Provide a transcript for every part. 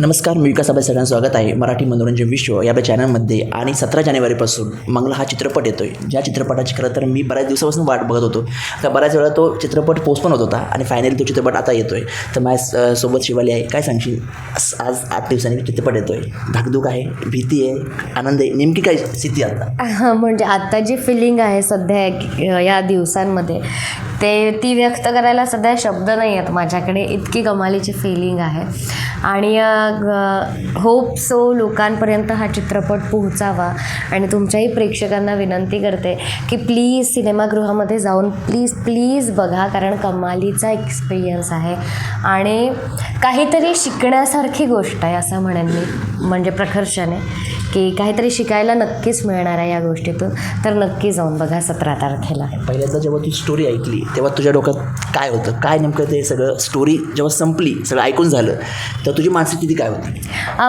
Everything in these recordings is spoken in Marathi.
नमस्कार मी विकास सगळ्यांना स्वागत आहे. मराठी मनोरंजन विश्व या आपल्या चॅनलमध्ये आणि सतरा जानेवारीपासून मंगला हा चित्रपट येतो आहे ज्या चित्रपटाची खरं तर मी बऱ्याच दिवसापासून वाट बघत होतो. तर बऱ्याच वेळा तो चित्रपट पोस्टपॉन होत होता आणि फायनली तो चित्रपट आता येतो आहे तर माझ्या सोबत शिवाली आहे. काय सांगशील? आज आठ दिवसांनी चित्रपट येतो आहे धाकधूक आहे भीती आहे आनंद आहे. नेमकी काय स्थिती आता? म्हणजे आता जी फिलिंग आहे सध्या या दिवसांमध्ये ते ती व्यक्त करायला सध्या शब्द नाही आहेत माझ्याकडे. इतकी कमालीची फिलिंग आहे. आणि होप सो लोकांपर्यंत हा चित्रपट पोहोचावा. आणि तुमच्याही प्रेक्षकांना विनंती करते की प्लीज सिनेमागृहामध्ये जाऊन प्लीज प्लीज बघा कारण कमालीचा एक्सपिरियन्स आहे. आणि काहीतरी शिकण्यासारखी गोष्ट आहे असं म्हणेन मी म्हणजे प्रखर्षाने की काहीतरी शिकायला नक्कीच मिळणार आहे या गोष्टीतून. तर नक्की जाऊन बघा सतरा तारखेला. पहिल्यांदा जेव्हा तू स्टोरी ऐकली तेव्हा तुझ्या डोक्यात काय होतं? काय नेमकं ते सगळं स्टोरी जेव्हा संपली सगळं ऐकून झालं तर तुझी मानसिक काय होती?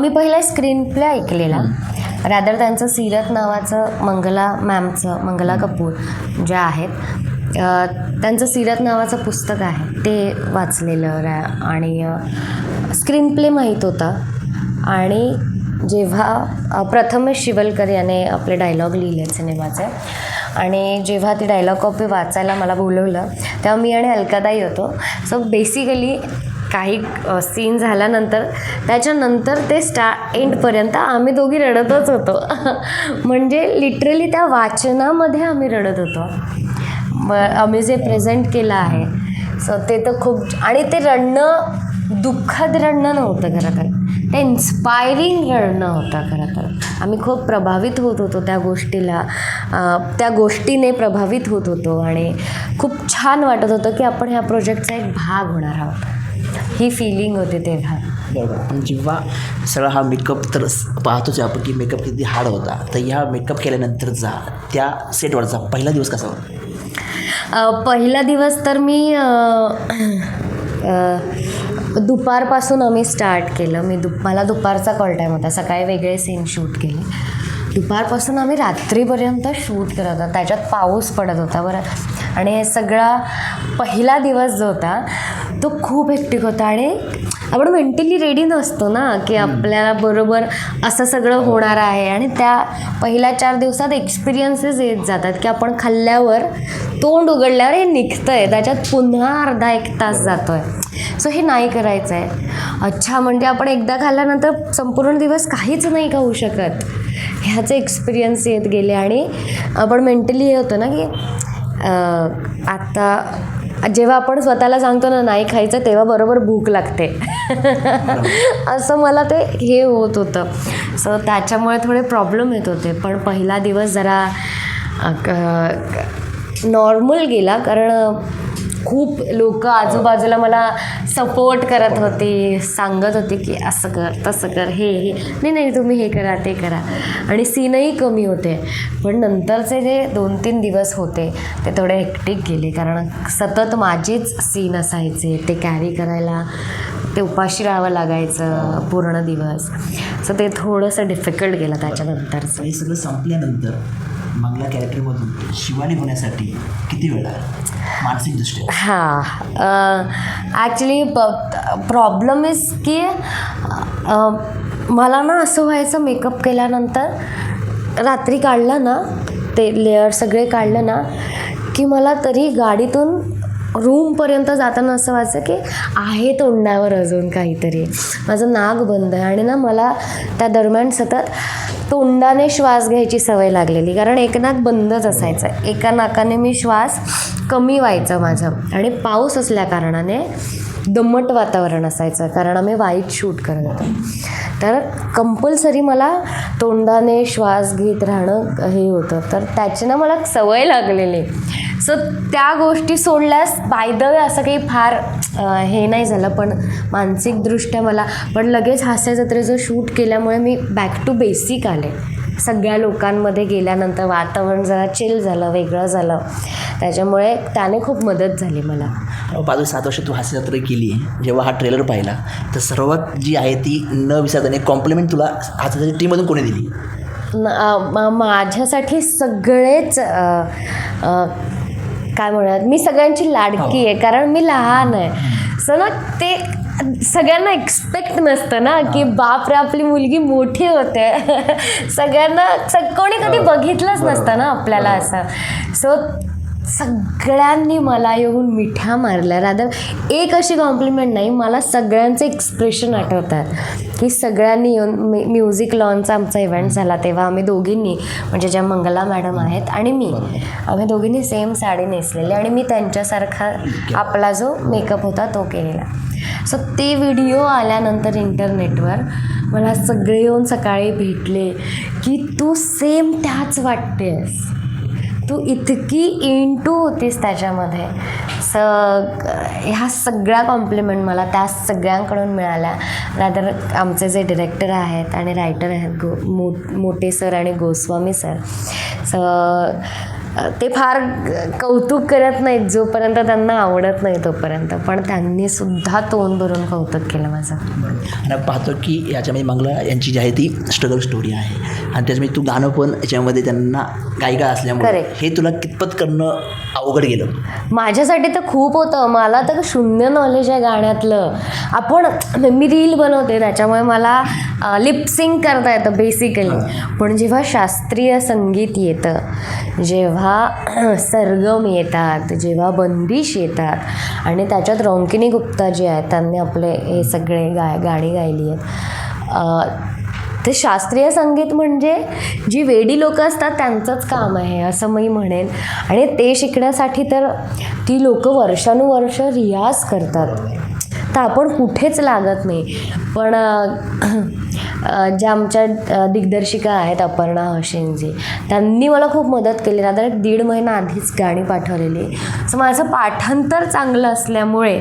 मी पहिला स्क्रीन प्ले ऐकलेला. रादर त्यांचं सीरत नावाचं मंगला मॅमचं मंगला कपूर ज्या आहेत त्यांचं सीरत नावाचं पुस्तक आहे. ते वाचलेलं रा आणि स्क्रीन प्ले माहीत होता. आणि जेव्हा अ, प्रथमेश शिवलकर याने आपले डायलॉग लिहिले सिनेमाचे. आणि जेव्हा ती डायलॉग कॉपी वाचायला मला बोलवलं तेव्हा मी आणि अलकादाई होतो. सो बेसिकली काही सीन झाल्यानंतर त्याच्यानंतर ते स्टा एंडपर्यंत आम्ही दोघी रडतच होतो. म्हणजे लिटरली त्या वाचनामध्ये आम्ही रडत होतो. मग आम्ही जे प्रेझेंट केलं आहे सो ते तर खूप आणि ते रडणं दुःखद रडणं नव्हतं खरं तर. ते इन्स्पायरिंग रडणं होतं खरं तर. आम्ही खूप प्रभावित होत होतो त्या गोष्टीला. त्या गोष्टीने प्रभावित होत होतो आणि खूप छान वाटत होतं की आपण ह्या प्रोजेक्टचा एक भाग होणार आहोत. ही फिलिंग होती तेव्हा. बरोबर. पण जेव्हा सगळा हा मेकअप तर पाहतोच आपण की मेकअप किती हार्ड होता. तर ह्या मेकअप केल्यानंतरचा त्या सेटवरचा पहिला दिवस कसा होता? पहिला दिवस तर मी दुपारपासून आम्ही स्टार्ट केलं. मी दुप मला दुपारचा कॉल टाईम होता. सकाळी वेगळे सीन शूट केले. दुपारपासून आम्ही रात्रीपर्यंत शूट करत होतो. त्याच्यात पाऊस पडत होता बरं. आणि हे सगळा पहिला दिवस जो होता तो खूप हेक्टिक होता. आणि आपण मेंटली रेडी नसतो ना की आपल्याला बरोबर असं सगळं होणार आहे. आणि त्या पहिल्या चार दिवसात एक्सपिरियन्सेस येत जातात की आपण खाल्ल्यावर तोंड उघडल्यावर हे निघतं आहे त्याच्यात पुन्हा अर्धा एक तास जातो आहे सो हे नाही करायचं आहे अच्छा म्हणजे आपण एकदा खाल्ल्यानंतर संपूर्ण दिवस काहीच नाही खाऊ शकत. ह्याचे एक्सपिरियन्स येत गेले. आणि आपण मेंटली हे होतं ना की आत्ता आता जेव्हा आपण स्वतःला सांगतो ना नाही खायचं तेव्हा बरोबर भूक लागते. असं मला ते हे होत होतं. सो त्याच्यामुळे थोडे प्रॉब्लेम येत होते. पण पहिला दिवस जरा नॉर्मल गेला. कारण खूप लोक आजूबाजूला मला सपोर्ट करत होते सांगत होते की असं कर तसं कर हे हे. नाही नाही तुम्ही हे करा ते करा. आणि सीनही कमी होते. पण नंतरचे जे दोन तीन दिवस होते ते थोडे हेक्टिक गेले. कारण सतत माझेच सीन असायचे. ते कॅरी करायला ते उपाशी राहावं लागायचं पूर्ण दिवस. सो ते थोडंसं डिफिकल्ट गेलं त्याच्यानंतरचं. हे सगळं संपल्यानंतर मंगला कॅरेक्टरमधून शिवानी होण्यासाठी किती वेळ लागला? मानसिकदृष्ट्या हां ॲक्च्युली प्रॉब्लेम इज की मला ना असं व्हायचं मेकअप केल्यानंतर रात्री काढलं ना ते लेअर सगळे काढलं ना की मला तरी गाडीतून रूमपर्यंत जाताना असं व्हायचं की आहे तोंडावर अजून काहीतरी. माझं नाक बंद आहे आणि ना मला त्या दरम्यान सतत तोंडाने श्वास घ्यायची सवय लागलेली. कारण एक नाक बंदच असायचं. एका नाकाने मी श्वास कमी व्हायचं माझं. आणि पाऊस असल्या कारणाने दमट वातावरण असायचं. कारण आम्ही वाईट शूट करत होतो. तर कंपल्सरी मला तोंडाने श्वास घेत राहणं हे होतं. तर त्याची ना मला सवय लागलेली. सो त्या गोष्टी सोडल्यास बाय वे असं काही फार हे नाही झालं. पण मानसिकदृष्ट्या मला पण लगेच हास्य जत्रेचं शूट केल्यामुळे मी बॅक टू बेसिक आले. सगळ्या लोकांमध्ये गेल्यानंतर वातावरण जरा चिल झालं वेगळं झालं. त्याच्यामुळे त्याने खूप मदत झाली मला. पाच सात वर्ष तू हास्य जत्रा केली जेव्हा हा ट्रेलर पाहिला तर सर्वात जी आहे ती न विसरताने कॉम्प्लिमेंट तुला हास्याच्या टीममधून कोणी दिली? माझ्यासाठी सगळेच काय म्हणूयात? मी सगळ्यांची लाडकी आहे कारण मी लहान आहे. सो ना ते सगळ्यांना एक्सपेक्ट नसतं ना की बापरे आपली मुलगी मोठी होते. सगळ्यांना सग कोणी कधी बघितलंच नसतं ना आपल्याला असं. सो सगळ्यांनी मला येऊन मिठ्या मारल्या. रादर एक अशी कॉम्प्लिमेंट नाही मला सगळ्यांचे एक्सप्रेशन आठवतात की सगळ्यांनी येऊन मी म्युझिक लॉनचा आमचा इव्हेंट झाला तेव्हा आम्ही दोघींनी म्हणजे ज्या मंगला मॅडम आहेत आणि मी. आम्ही दोघींनी सेम साडी नेसलेली आणि मी त्यांच्यासारखा आपला जो मेकअप होता तो केलेला. सो ते व्हिडिओ आल्यानंतर इंटरनेटवर मला सगळे येऊन सकाळी भेटले की तू सेम त्याच वाटतेस. तू इतकी इंटू होतीस त्याच्यामध्ये. स ह्या सगळ्या कॉम्प्लिमेंट मला त्या सगळ्यांकडून मिळाल्या. रादर आमचे जे डिरेक्टर आहेत आणि रायटर आहेत गो मो मोठे सर आणि गोस्वामी सर स ते फार कौतुक करत नाहीत जोपर्यंत त्यांना आवडत नाही तोपर्यंत. पण त्यांनी सुद्धा तोंड भरून कौतुक केलं माझं. आणि पाहतो की याच्यामध्ये मंगला यांची जी आहे ती स्ट्रगल स्टोरी आहे. आणि त्याच्यामध्ये तू गाणं पण याच्यामध्ये त्यांना गायिका असल्यामुळे. हे तुला कितपत करणं अवघड गेलं? माझ्यासाठी तर खूप होतं. मला तर शून्य नॉलेज आहे गाण्यातलं. आपण मी रील बनवते त्याच्यामुळे मला लिपसिंग करता येतं बेसिकली पण जेव्हा शास्त्रीय संगीत येतं जेव्हा सरगम येतात जेव्हा बंदिश येतात आणि त्याच्यात रौंकिनी गुप्ता जे आहेत त्यांनी आपले हे सगळे गाय गाणी गायली आहेत. तर ते शास्त्रीय संगीत म्हणजे जी वेडी लोक असतात त्यांचंच काम आहे असं मी म्हणेन. आणि ते शिकण्यासाठी तर ती लोक वर्षानुवर्ष रियाज करतात. तर आपण कुठेच लागत नाही. पण ज्या आमच्या दिग्दर्शिका आहेत अपर्णा हसेनजी त्यांनी मला खूप मदत केली. ना एक दीड महिना आधीच गाणी पाठवलेली. सो माझं पाठांतर चांगलं असल्यामुळे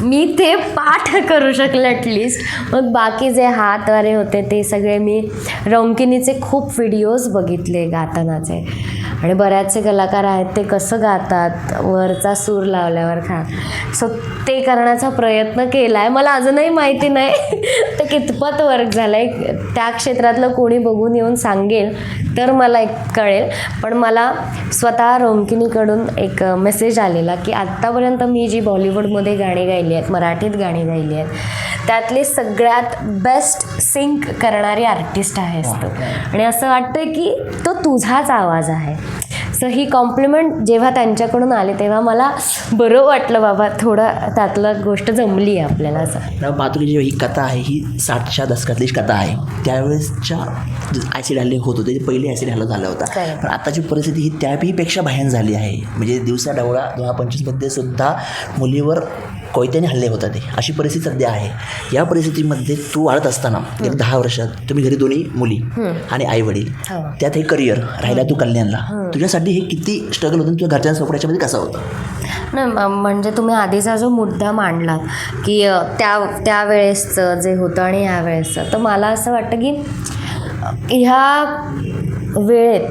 मी ते पाठ करू शकले ॲटलिस्ट मग बाकी जे हातवारे होते ते सगळे मी रंकिनीचे खूप व्हिडिओज बघितले गातानाचे. आणि बऱ्याचसे कलाकार आहेत ते कसं गातात वरचा सूर लावल्यावर खा. सो ते करण्याचा प्रयत्न केला आहे मला अजूनही माहिती नाही. ते कितपत वर्क झालं आहे त्या क्षेत्रातलं कोणी बघून येऊन सांगेल तर मला एक कळेल. पण मला स्वतः रोंकिनीकडून एक मेसेज आलेला की आत्तापर्यंत मी जी बॉलिवूडमध्ये गाणी गायली आहेत मराठीत गाणी गायली आहेत त्यातली सगळ्यात बेस्ट सिंक करणारी आर्टिस्ट आहेस तू आणि असं वाटतं की तो तुझाच आवाज आहे. सो ही कॉम्प्लिमेंट जेव्हा त्यांच्याकडून आली तेव्हा मला बरं वाटलं बाबा थोडं त्यातलं गोष्ट जमली आहे आपल्याला असं. जी ही कथा आहे ही साठच्या दशकातली कथा आहे त्यावेळेसच्या ॲसिड हल्ले होत होते पहिले ॲसिड हल्ला झाला होता. पण आताची परिस्थिती ही त्यापेक्षा भयान झाली आहे. म्हणजे दिवसा डवळा दोन हजार पंचवीसमध्ये सुद्धा मुलीवर कोयत्याने हल्ले होतात अशी परिस्थिती सध्या आहे. या परिस्थितीमध्ये तू वाढत असताना एक दहा वर्षात तुम्ही घरी दोन्ही मुली आणि आई वडील हो. त्यात हे करिअर राहिला तू कल्याणला. तुझ्यासाठी हे किती स्ट्रगल होतं तुझ्या घरच्यांसोबत याच्यामध्ये कसं होतं? नाही म- म्हणजे तुम्ही आधीचा जो मुद्दा मांडला की त्या त्यावेळेसचं जे होतं आणि ह्या वेळेसचं तर मला असं वाटतं की ह्या वेळेत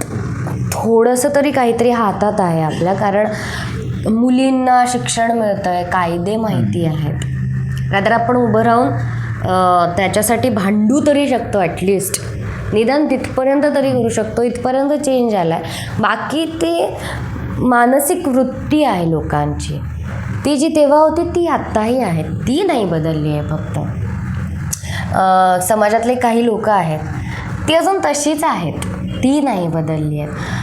थोडंसं तरी काहीतरी हातात आहे आपल्या. कारण मुलींना शिक्षण मिळतं आहे कायदे माहिती आहेत. रात्र आपण उभं राहून त्याच्यासाठी भांडू तरी शकतो ॲटलिस्ट निदान तिथपर्यंत तरी करू शकतो इथपर्यंत चेंज आला आहे बाकी ते मानसिक वृत्ती आहे लोकांची. ती जी तेव्हा होती ती आत्ताही आहे. ती नाही बदलली आहे फक्त. समाजातले काही लोक आहेत ती अजून तशीच आहेत. ती नाही बदलली आहेत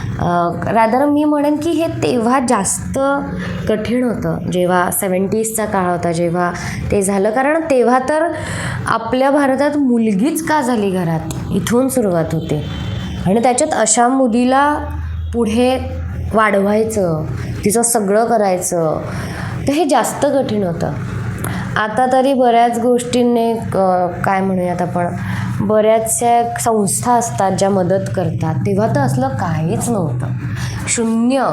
रादर मी म्हणेन की हे तेव्हा जास्त कठीण होतं. जेव्हा सेवन्टीजचा काळ होता जेव्हा ते झालं. कारण तेव्हा तर आपल्या भारतात मुलगीच का झाली घरात? इथून सुरुवात होते. आणि त्याच्यात अशा मुलीला पुढे वाढवायचं तिचं सगळं करायचं तर हे जास्त कठीण होतं. आता तरी बऱ्याच गोष्टींनी क- काय म्हणूयात आपण बऱ्याचशा संस्था असतात ज्या मदत करतात. तेव्हा तर असलं काहीच नव्हतं. शून्य.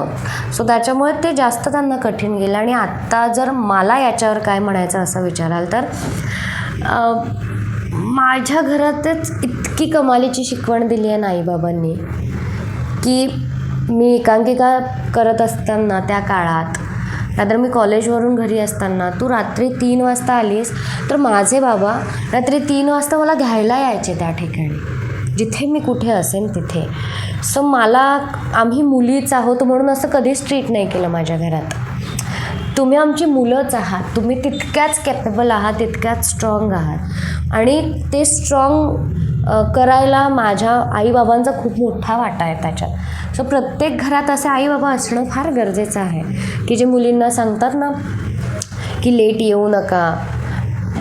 सो त्याच्यामुळे ते जास्त त्यांना कठीण गेलं. आणि आत्ता जर मला याच्यावर काय म्हणायचं असं विचाराल तर माझ्या घरातच इतकी कमालीची शिकवण दिली आहे नाही बाबांनी की मी एकांकिका करत असताना त्या काळात नाहीतर मी कॉलेजवरून घरी असताना तू रात्री तीन वाजता आलीस तर माझे बाबा रात्री तीन वाजता मला घ्यायला यायचे त्या ठिकाणी. जिथे मी कुठे असेन तिथे. सो मला आम्ही मुलीच आहोत म्हणून असं कधीच ट्रीट नाही केलं माझ्या घरात. तुम्ही आमची मुलंच आहात. तुम्ही तितक्याच कॅपेबल आहात तितक्याच स्ट्रॉंग आहात. आणि ते स्ट्रॉंग करायला माझ्या आईबाबांचा खूप मोठा वाटा आहे त्याच्यात. सो प्रत्येक घरात असे आईबाबा असणं फार गरजेचं आहे. की जे मुलींना सांगतात ना की लेट येऊ नका.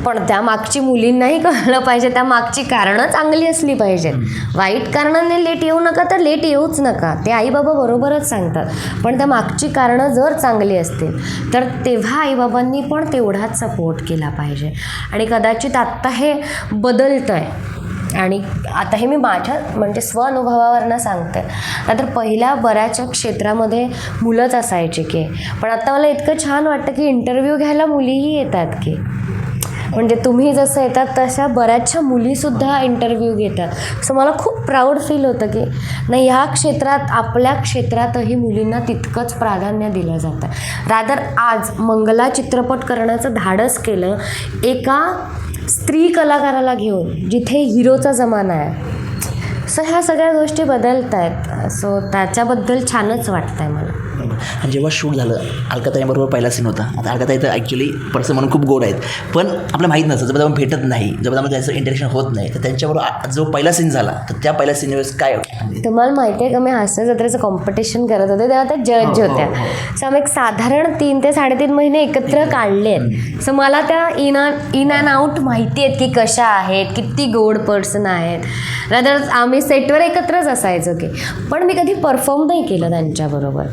पण त्या मागची मुलींनाही कळलं पाहिजे. त्या मागची कारणं चांगली असली पाहिजेत. वाईट कारणाने लेट येऊ नका तर लेट येऊच नका. ते आईबाबा बरोबरच सांगतात. पण त्या मागची कारणं जर चांगली असतील तर तेव्हा आईबाबांनी पण तेवढाच सपोर्ट केला पाहिजे. आणि कदाचित आत्ता हे बदलतं आहे आणि आता हे मी माझ्या म्हणजे स्वअनुभवावरनं सांगते. नाहीतर पहिल्या बऱ्याचशा क्षेत्रामध्ये मुलंच असायची की. पण आता मला इतकं छान वाटतं की इंटरव्ह्यू घ्यायला मुलीही येतात की. म्हणजे तुम्ही जसं येतात तशा बऱ्याचशा मुलीसुद्धा इंटरव्ह्यू घेतात. सो मला खूप प्राऊड फील होतं की नाही ह्या क्षेत्रात आपल्या क्षेत्रातही मुलींना तितकंच प्राधान्य दिलं जातं. रादर आज मंगला चित्रपट करण्याचं धाडस केलं एका स्त्री कलाकाराला घेऊन जिथे हिरोचा जमाना आहे. सो ह्या सगळ्या गोष्टी बदलत आहेत सो त्याच्याबद्दल छानच वाटतं आहे मला. आणि जेव्हा शूट झालं अलकाताईबरोबर पहिला सीन होता. आता अलकाताई तर ॲक्च्युली पर्सन म्हणून खूप गोड आहेत. पण आपल्याला माहीत नसतं आपण भेटत नाही आपण त्याचं इंटरेक्शन होत नाही. तर त्यांच्याबरोबर जो पहिला सीन झाला तर त्या पहिल्या सीनवर काय म्हणजे तुम्हाला माहिती आहे का मी हास्य जत्रेचं कॉम्पिटिशन करत होते तेव्हा त्या जज होत्या. सो आम्ही एक साधारण तीन ते साडेतीन महिने एकत्र काढले आहेत. सो मला त्या इन इन अँड आउट माहिती आहेत की कशा आहेत किती गोड पर्सन आहेत. रादर आम्ही सेटवर एकत्रच असायचो की. पण मी कधी परफॉर्म नाही केलं त्यांच्याबरोबर.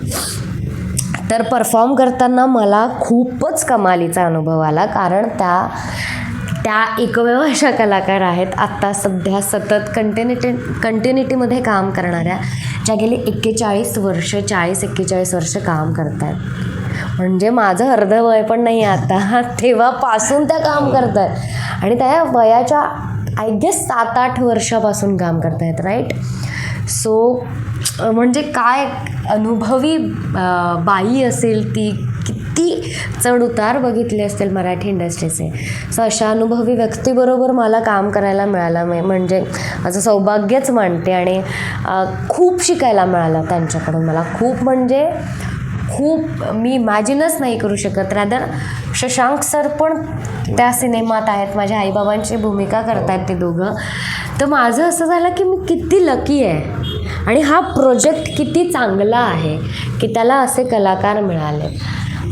तर परफॉर्म करताना मला खूपच कमालीचा अनुभव आला कारण त्या त्या एकमेव अशा कलाकार आहेत. आत्ता सध्या सतत कंटिन्युटी कंटिन्युटीमध्ये काम करणाऱ्या ज्या गेली एक्केचाळीस वर्ष चाळीस एक्केचाळीस वर्ष काम करत आहेत म्हणजे माझं अर्ध वय पण नाही आता तेव्हापासून त्या काम करत आहेत आणि त्या वयाच्या आय गेस सात आठ वर्षापासून काम करत आहेत राईट सो म्हणजे काय अनुभवी बाई असेल ती किती चढउतार बघितले असतील मराठी इंडस्ट्रीचे. सो अशा अनुभवी व्यक्तीबरोबर मला काम करायला मिळालं. मी म्हणजे माझं सौभाग्यच मानते आणि खूप शिकायला मिळालं त्यांच्याकडून मला. खूप म्हणजे खूप मी इमॅजिनच नाही करू शकत. रॅदर शशांक सर पण त्या सिनेमात आहेत. माझ्या आईबाबांची भूमिका करतायत ते दोघं. तर माझं असं झालं की मी किती लकी आहे. आणि हा प्रोजेक्ट किती चांगला आहे की त्याला असे कलाकार मिळाले.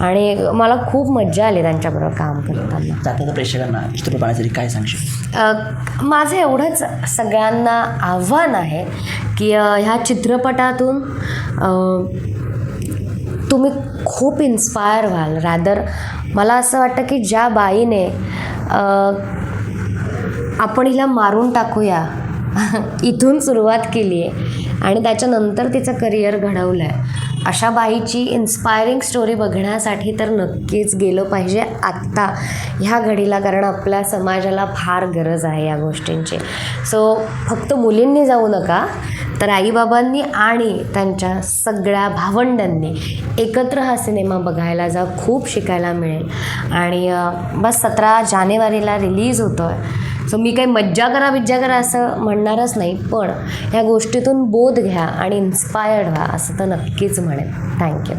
आणि मला खूप मज्जा आली त्यांच्याबरोबर काम करताना. जाता प्रेक्षकांना चित्रपट पाहण्यासाठी काय सांगशील? माझं एवढंच सगळ्यांना आव्हान आहे की ह्या चित्रपटातून तुम्ही खूप इन्स्पायर व्हाल. रॅदर मला असं वाटतं की ज्या बाईने आपण हिला मारून टाकूया. इथून सुरुवात केली आहे. आणि त्याच्यानंतर तिचं करिअर घडवलं आहे अशा बाईची इन्स्पायरिंग स्टोरी बघण्यासाठी तर नक्कीच गेलं पाहिजे आत्ता ह्या घडीला कारण आपल्या समाजाला फार गरज आहे या गोष्टींची. सो फक्त मुलींनी जाऊ नका तर आईबाबांनी आणि त्यांच्या सगळ्या भावंडांनी एकत्र हा सिनेमा बघायला जा खूप शिकायला मिळेल. आणि बस सतरा जानेवारीला रिलीज होतो आहे सो मी काही मज्जा करा बिज्जा करा असं म्हणणारच नाही पण ह्या गोष्टीतून बोध घ्या आणि इन्स्पायर्ड व्हा असं तर नक्कीच म्हणेन. थँक्यू